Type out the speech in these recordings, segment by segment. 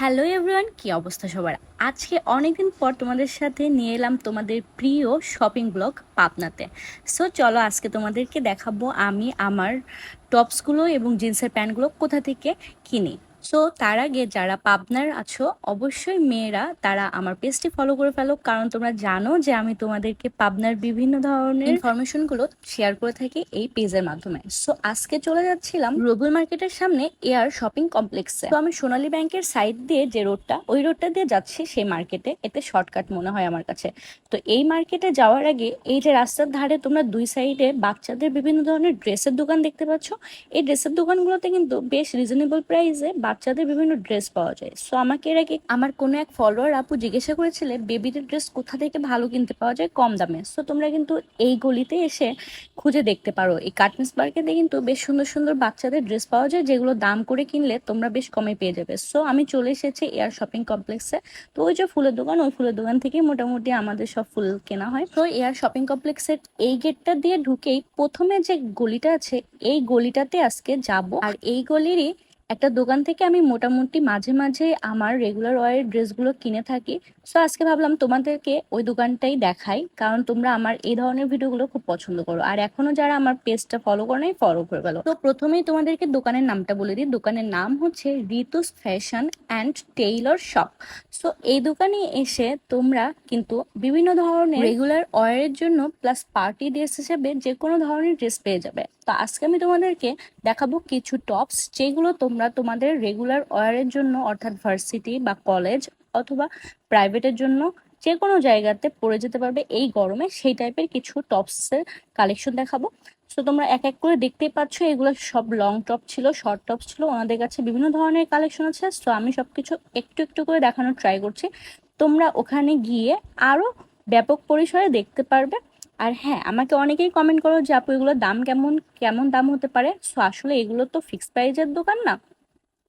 Hello everyone কি অবস্থা সবার? আজকে অনেকদিন পর তোমাদের সাথে নিয়ে এলাম তোমাদের প্রিয় শপিং ব্লগ পাবনাতে। সো চলো আজকে তোমাদেরকে দেখাবো আমি আমার টপসগুলো এবং জিন্সের প্যান্টগুলো কোথা থেকে কিনি। সো তার আগে যারা পাবনার আছো, অবশ্যই মেয়েরা তারা আমার পেজটি ফলো করে ফেলো। কারণ তোমরা জানো যে আমি তোমাদেরকে পাবনার বিভিন্ন ধরনের ইনফরমেশনগুলো শেয়ার করে থাকি এই পেজের মাধ্যমে। সো আজকে চলে যাচ্ছিলাম রবুল মার্কেটের সামনে এয়ার শপিং কমপ্লেক্সে তো আমি সোনালী ব্যাংকের সাইড দিয়ে যে রোডটা ওই রোডটা দিয়ে যাচ্ছি সেই মার্কেটে এতে শর্টকাট মনে হয় আমার কাছে। তো এই মার্কেটে যাওয়ার আগে এই যে রাস্তার ধারে তোমরা দুই সাইডে বাচ্চাদের বিভিন্ন ধরনের ড্রেসের দোকান দেখতে পাচ্ছ। এই ড্রেসের দোকানগুলোতে কিন্তু বেশ রিজনেবল প্রাইসে বাচ্চাদের বিভিন্ন ড্রেস পাওয়া যায়। সো আমাকে এর আগে আমার কোনো এক ফলোয়ার আপু জিজ্ঞাসা করেছিলে বেবিদের ড্রেস কোথা থেকে ভালো কিনতে পাওয়া যায়? কম দামে। সো তোমরা কিন্তু এই গলিতে এসে খুঁজে দেখতে পারো। এই কার্টনস মার্কেটে কিন্তু বেশ সুন্দর সুন্দর বাচ্চাদের ড্রেস পাওয়া যায়, যেগুলো দাম করে কিনলে তোমরা বেশ কমে পেয়ে যাবে। সো আমি চলে এসেছি এয়ার শপিং কমপ্লেক্সে তো ওই যে ফুলের দোকান, ওই ফুলের দোকান থেকে মোটামুটি আমাদের সব ফুল কেনা হয়। তো এয়ার শপিং কমপ্লেক্সের এই গেটটা দিয়ে ঢুকেই প্রথমে যে গলিটা আছে, এই গলিটাতে আজকে যাব। আর এই গলিরই একটা দোকান থেকে আমি মোটামুটি মাঝে মাঝে আমার রেগুলার ওয়ারের ড্রেসগুলো কিনে থাকি। সো আজকে ভাবলাম তোমাদেরকে ওই দোকানটাই দেখাই, কারণ তোমরা আমার এই ধরনের ভিডিওগুলো খুব পছন্দ করো। আর এখনও যারা আমার পেজটা ফলো করে নাই ফলো করে গেলো তো প্রথমেই তোমাদেরকে দোকানের নামটা বলে দিই। দোকানের নাম হচ্ছে Ritu's fashion and tailor shop so এই দোকানে এসে তোমরা কিন্তু বিভিন্ন ধরনের রেগুলার ওয়ারের জন্য প্লাস পার্টি ড্রেস হিসেবে যে কোনো ধরনের ড্রেস পেয়ে যাবে। তো আজকে আমি তোমাদেরকে দেখাবো কিছু টপস যেগুলো তোমরা তোমাদের রেগুলার ওয়ারের জন্য, অর্থাৎ ভার্সিটি বা কলেজ অথবা প্রাইভেটের জন্য যে কোনো জায়গাতে পরে যেতে পারবে এই গরমে, সেই টাইপের কিছু টপসের কালেকশন দেখাবো। সো তোমরা এক এক করে দেখতেই পাচ্ছ, এগুলো সব লং টপ ছিল শর্ট টপ ছিল, ওনাদের কাছে বিভিন্ন ধরনের কালেকশন আছে। সো আমি সব কিছু একটু একটু করে দেখানোর ট্রাই করছি। তোমরা ওখানে গিয়ে আরও ব্যাপক পরিসরে দেখতে পারবে। আর হ্যাঁ আমাকে অনেকেই কমেন্ট করো যে, আপু, এগুলোর দাম কেমন? কেমন দাম হতে পারে? সো আসলে এগুলো তো ফিক্সড প্রাইজের দোকান না।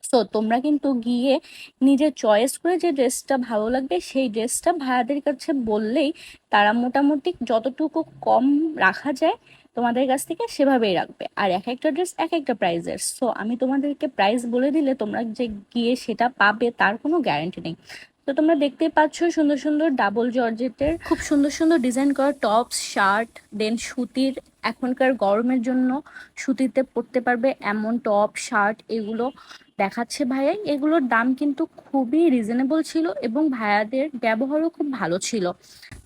সো তোমরা কিন্তু গিয়ে নিজের চয়েস করে যে ড্রেসটা ভালো লাগবে, সেই ড্রেসটা ভাইয়াদের কাছে বললেই তারা মোটামুটি যতটুকু কম রাখা যায় তোমাদের কাছ থেকে সেভাবেই রাখবে। আর এক একটা ড্রেস এক একটা প্রাইজের সো আমি তোমাদেরকে প্রাইস বলে দিলে তোমরা যে গিয়ে সেটা পাবে তার কোনো গ্যারান্টি নেই। তো তোমরা দেখতেই পাচ্ছ সুন্দর সুন্দর ডাবল জর্জেটের খুব সুন্দর সুন্দর ডিজাইন করা টপস শার্ট দেন সুতির, এখনকার গরমের জন্য সুতিতে পরতে পারবে এমন টপ শার্ট এগুলো দেখাচ্ছে ভাইয়া। এগুলোর দাম কিন্তু খুবই রিজনেবল ছিল এবং ভাইয়াদের ব্যবহারও খুব ভালো ছিল।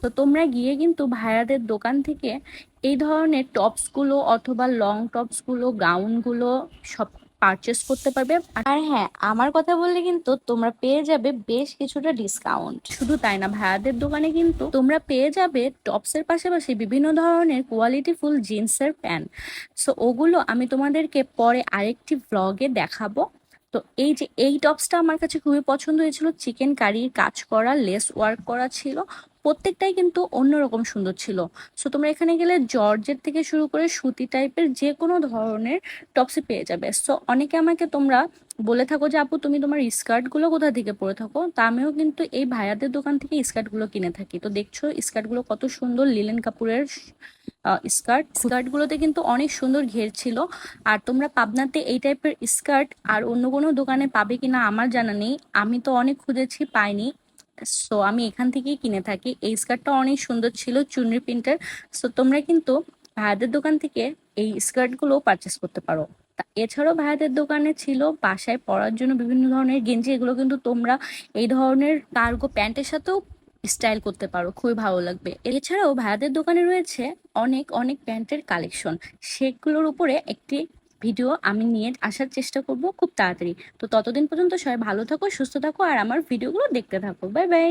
তো তোমরা গিয়ে কিন্তু ভাইয়াদের দোকান থেকে এই ধরনের টপসগুলো অথবা লং টপসগুলো গাউনগুলো সব পারচেস করতে পারবে। আর হ্যাঁ আমার কথা বললে কিন্তু তোমরা পেয়ে যাবে বেশ কিছুটা ডিসকাউন্ট শুধু তাই না, ভাইয়াদের দোকানে কিন্তু তোমরা পেয়ে যাবে টপসের পাশাপাশি বিভিন্ন ধরনের কোয়ালিটি ফুল জিন্সের প্যান্ট সো ওগুলো আমি তোমাদেরকে পরে আরেকটি ব্লগে দেখাবো। তো, এই যে এই টপসটা আমার কাছে খুবই পছন্দ হয়েছিল। চিকেন কারির কাজ করা লেস ওয়ার্ক করা ছিল। প্রত্যেকটাই কিন্তু অন্যরকম সুন্দর ছিল। সো তোমরা এখানে গেলে জর্জের থেকে শুরু করে সুতি টাইপের যে কোনো ধরনের টপসে পেয়ে যাবে। সো অনেকে আমাকে তোমরা বলে থাকো যে আপু তুমি তোমার স্কার্টগুলো কোথা থেকে পরে থাকো? তা আমিও কিন্তু এই ভাইয়াদের দোকান থেকে স্কার্টগুলো কিনে থাকি। তো দেখছ স্কার্টগুলো কত সুন্দর লিলেন কাপুরের স্কার্ট। স্কার্টগুলোতে কিন্তু অনেক সুন্দর ঘের ছিল। আর তোমরা পাবনাতে এই টাইপের স্কার্ট আর অন্য কোনো দোকানে পাবে কিনা আমার জানা নেই। আমি তো অনেক খুঁজেছি পাইনি। সো আমি এখান থেকেই কিনে থাকি। এই স্কার্টটা অনেক সুন্দর ছিল, চুনরি প্রিন্টের। সো তোমরা কিন্তু ভাইয়াদের দোকান থেকে এই স্কার্টগুলো পারচেস করতে পারো। এছাড়াও ভাইয়াদের দোকানে ছিল বাসায় পরার জন্য বিভিন্ন ধরনের গেঞ্জি। এগুলো কিন্তু তোমরা এই ধরনের কার্গো প্যান্টের সাথেও স্টাইল করতে পারো, খুবই ভালো লাগবে। এছাড়াও ভাইয়াদের দোকানে রয়েছে অনেক অনেক প্যান্টের কালেকশন সেগুলোর উপরে একটি ভিডিও আমি নিয়ে আসার চেষ্টা করব খুব তাড়াতাড়ি। তো ততদিন পর্যন্ত সবাই ভালো থাকো, সুস্থ থাকো, আর আমার ভিডিওগুলো দেখতে থাকো। Bye bye.